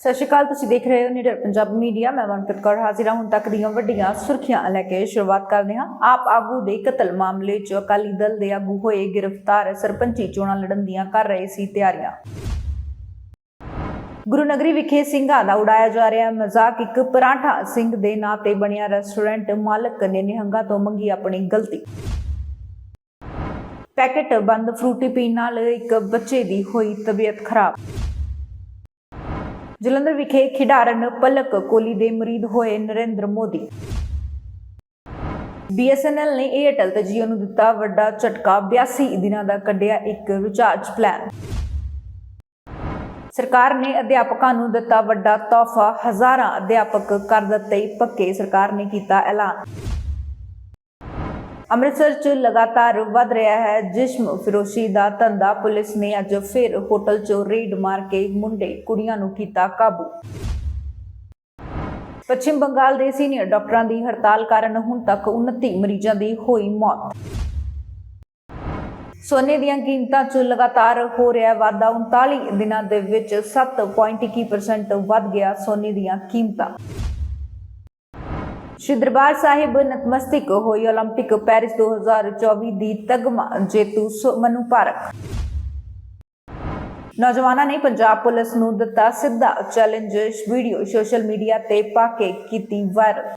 ਸਤਿ ਸ਼੍ਰੀ ਅਕਾਲ, ਤੁਸੀਂ ਦੇਖ ਰਹੇ ਹੋ ਨਿਡਰ ਪੰਜਾਬ ਮੀਡੀਆ। ਮੈਂ ਮਨਪ੍ਰੀਤ ਕੌਰ ਹਾਜ਼ਰ ਹਾਂ। ਹੁਣ ਤੱਕ ਦੀਆਂ ਵੱਡੀਆਂ ਸੁਰਖੀਆਂ ਲੈ ਕੇ ਸ਼ੁਰੂਆਤ ਕਰਦੇ ਹਾਂ। ਆਪ ਆਗੂ ਦੇ ਕਤਲ ਮਾਮਲੇ 'ਚ ਅਕਾਲੀ ਦਲ ਦੇ ਆਗੂ ਹੋਏ ਗ੍ਰਿਫਤਾਰ ਸਰਪੰਚੀ ਚੋਣਾਂ ਲੜਨ ਦੀਆਂ ਕਰ ਰਹੇ ਸੀ ਤਿਆਰੀਆਂ। ਗੁਰੂ ਨਗਰੀ ਵਿਖੇ ਸਿੰਘਾਂ ਦਾ ਉਡਾਇਆ ਜਾ ਰਿਹਾ ਮਜ਼ਾਕ, ਇੱਕ ਪਰਾਂਠਾ ਸਿੰਘ ਦੇ ਨਾਂ ਤੇ ਬਣਿਆ ਰੈਸਟੋਰੈਂਟ। ਮਾਲਕ ਨੇ ਨਿਹੰਗਾ ਤੋਂ ਮੰਗੀ ਆਪਣੀ ਗਲਤੀ। ਪੈਕੇਟ ਬੰਦ, ਫਰੂਟੀ ਪੀਣ ਨਾਲ ਇੱਕ ਬੱਚੇ ਦੀ ਹੋਈ ਤਬੀਅਤ ਖਰਾਬ। ਜਲੰਧਰ ਵਿਖੇ ਖਿਡਾਰਨ ਪਲਕ ਕੋਲੀ ਦੇ ਮਰੀਦ ਹੋਏ ਨਰਿੰਦਰ ਮੋਦੀ। BSNL ਨੇ ਏਅਰਟੈਲ ਤੇ Jio ਨੂੰ ਦਿੱਤਾ ਵੱਡਾ ਝਟਕਾ। 82 ਦਿਨਾਂ ਦਾ ਕੱਢਿਆ ਇੱਕ ਰਿਚਾਰਜ ਪਲਾਨ ਸਰਕਾਰ ਨੇ ਅਧਿਆਪਕਾਂ ਨੂੰ ਦਿੱਤਾ ਵੱਡਾ ਤੋਹਫਾ। ਹਜ਼ਾਰਾਂ ਅਧਿਆਪਕ ਕਰ ਦਿੱਤੇ ਪੱਕੇ ਸਰਕਾਰ ਨੇ ਕੀਤਾ ਐਲਾਨ। ਅੰਮ੍ਰਿਤਸਰ 'ਚ ਲਗਾਤਾਰ ਵੱਧ ਰਿਹਾ ਹੈ ਜਿਸਮ ਫਿਰੋਸ਼ੀ ਦਾ ਧੰਦਾ। ਪੁਲਿਸ ਨੇ ਅੱਜ ਫਿਰ ਹੋਟਲ ਚ ਰੇਡ ਮਾਰ ਕੇ ਮੁੰਡੇ, ਕੁੜੀਆਂ ਨੂੰ ਕੀਤਾ ਕਾਬੂ। ਪੱਛਮ ਬੰਗਾਲ ਦੇ ਸੀਨੀਅਰ ਡਾਕਟਰਾਂ ਦੀ ਹੜਤਾਲ ਕਾਰਨ ਹੁਣ ਤੱਕ 29 ਮਰੀਜ਼ਾਂ ਦੀ ਹੋਈ ਮੌਤ। ਸੋਨੇ ਦੀਆਂ ਕੀਮਤਾਂ 'ਚ ਲਗਾਤਾਰ ਹੋ ਰਿਹਾ ਵਾਧਾ। 39 ਦਿਨਾਂ ਦੇ ਵਿੱਚ 7.21% ਵੱਧ ਗਿਆ ਸੋਨੇ ਦੀਆਂ ਕੀਮਤਾਂ। ਸ਼੍ਰੀ ਦਰਬਾਰ ਸਾਹਿਬ ਨਤਮਸਤਕ ਹੋਈ 올림픽 ਪੈਰਿਸ 2024 ਦੀ ਤਗਮਾ ਜੇਤੂ ਸੋ- ਮਨੂ ਪਾਰਕ ਨੌਜਵਾਨਾਂ ਨੇ ਪੰਜਾਬ ਪੁਲਿਸ ਨੂੰ ਦਿੱਤਾ ਸਿੱਧਾ ਚੈਲੰਜ ਵੀਡੀਓ ਸੋਸ਼ਲ ਮੀਡੀਆ ਤੇ ਪਾ ਕੇ ਕੀਤੀ ਵਾਇਰਲ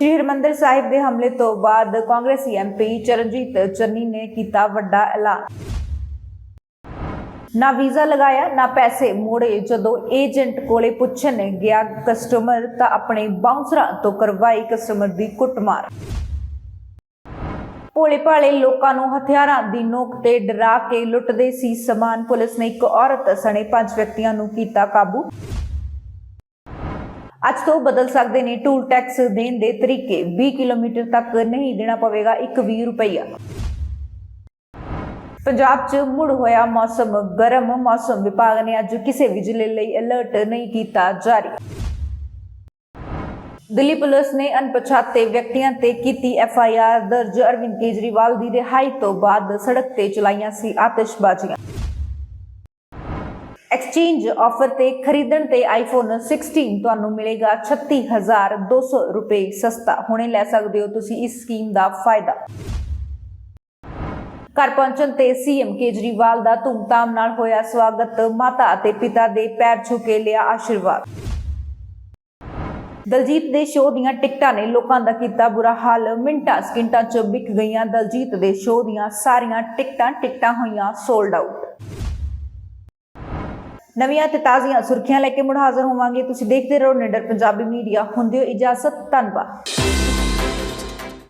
ਸ਼੍ਰੀ ਹਰਿਮੰਦਰ ਸਾਹਿਬ ਦੇ ਹਮਲੇ ਤੋਂ ਬਾਅਦ ਕਾਂਗਰਸੀ ਐਮਪੀ ਚਰਨਜੀਤ ਚੰਨੀ ਨੇ ਕੀਤਾ ਵੱਡਾ ਐਲਾਨ ਨਾ ਵੀਜ਼ਾ ਲਗਾਇਆ, ਨਾ ਪੈਸੇ ਮੋੜੇ। ਜਦੋਂ ਏਜੰਟ ਕੋਲੇ ਪੁੱਛਣ ਗਿਆ ਕਸਟਮਰ, ਤਾਂ ਆਪਣੇ ਬਾਉਂਸਰਾਂ ਤੋਂ ਕਰਵਾਈ ਕਸਟਮਰ ਦੀ ਕੁੱਟਮਾਰ। ਭੋਲੇ ਭਾਲੇ ਲੋਕਾਂ ਨੂੰ ਹਥਿਆਰਾਂ ਦੀ ਨੋਕ ਤੇ ਡਰਾ ਕੇ ਲੁੱਟਦੇ ਸੀ ਸਮਾਨ। ਪੁਲਿਸ ਨੇ ਇੱਕ ਔਰਤ ਸਣੇ ਪੰਜ ਵਿਅਕਤੀਆਂ ਨੂੰ ਕੀਤਾ ਕਾਬੂ। ਅੱਜ ਤੋਂ ਬਦਲ ਸਕਦੇ ਨੇ ਟੂਲ ਟੈਕਸ ਦੇਣ ਦੇ ਤਰੀਕੇ। 20 ਕਿਲੋਮੀਟਰ ਤੱਕ ਨਹੀਂ ਦੇਣਾ ਪਵੇਗਾ 1 ਰੁਪਈਆ। ਪੰਜਾਬ 'ਚ ਮੁੜ ਹੋਇਆ ਮੌਸਮ ਗਰਮ, ਮੌਸਮ ਵਿਭਾਗ ਨੇ ਅੱਜ ਕਿਸੇ ਵੀ ਜ਼ਿਲ੍ਹੇ ਲਈ ਅਲਰਟ ਨਹੀਂ ਕੀਤਾ ਜਾਰੀ। ਦਿੱਲੀ ਪੁਲਿਸ ਨੇ ਅਣਪਛਾਤੇ ਵਿਅਕਤੀਆਂ ਤੇ ਕੀਤੀ ਐਫ ਆਈ ਆਰ ਦਰਜ। ਅਰਵਿੰਦ ਕੇਜਰੀਵਾਲ ਦੀ ਰਿਹਾਈ ਤੋਂ ਬਾਅਦ ਸੜਕ ਤੇ ਚਲਾਈਆਂ ਸੀ ਆਤਿਸ਼ਬਾਜ਼ੀਆਂ। ਐਕਸਚੇਂਜ ਆਫਰ ਤੇ ਖਰੀਦਣ ਤੇ ਆਈਫੋਨ 16 ਤੁਹਾਨੂੰ ਮਿਲੇਗਾ 36200 ਰੁਪਏ ਸਸਤਾ। ਹੁਣੇ ਲੈ ਸਕਦੇ ਹੋ ਤੁਸੀਂ ਇਸ ਸਕੀਮ ਦਾ ਫਾਇਦਾ। ਘਰ ਪਹੁੰਚਣ ਤੇ ਸੀਐਮ ਕੇਜਰੀਵਾਲ ਦਾ ਧੂਮਧਾਮ ਨਾਲ ਹੋਇਆ ਸਵਾਗਤ। ਮਾਤਾ ਅਤੇ ਪਿਤਾ ਦੇ ਪੈਰ ਛੂ ਕੇ ਲਿਆ ਆਸ਼ੀਰਵਾਦ। ਦਲਜੀਤ ਦੇ ਸ਼ੋਅ ਦੀਆਂ ਟਿਕਟਾਂ ਨੇ ਲੋਕਾਂ ਦਾ ਕੀਤਾ ਬੁਰਾ ਹਾਲ। ਮਿੰਟਾਂ, ਸਕਿੰਟਾਂ 'ਚ ਵਿਕ ਗਈਆਂ ਦਲਜੀਤ ਦੇ ਸ਼ੋਅ ਦੀਆਂ ਸਾਰੀਆਂ ਟਿਕਟਾਂ। ਟਿਕਟਾਂ ਹੋਈਆਂ ਸੋਲਡ ਆਊਟ ਨਵੀਆਂ ਤੇ ਤਾਜ਼ੀਆਂ ਸੁਰਖੀਆਂ ਲੈ ਕੇ ਮੁੜ ਹਾਜ਼ਰ ਹੋਵਾਂਗੇ। ਤੁਸੀਂ ਦੇਖਦੇ ਰਹੋ ਨਿਡਰ ਪੰਜਾਬੀ ਮੀਡੀਆ। ਹੁੰਦੇ ਹੋ ਇਜਾਜ਼ਤ। ਧੰਨਵਾਦ।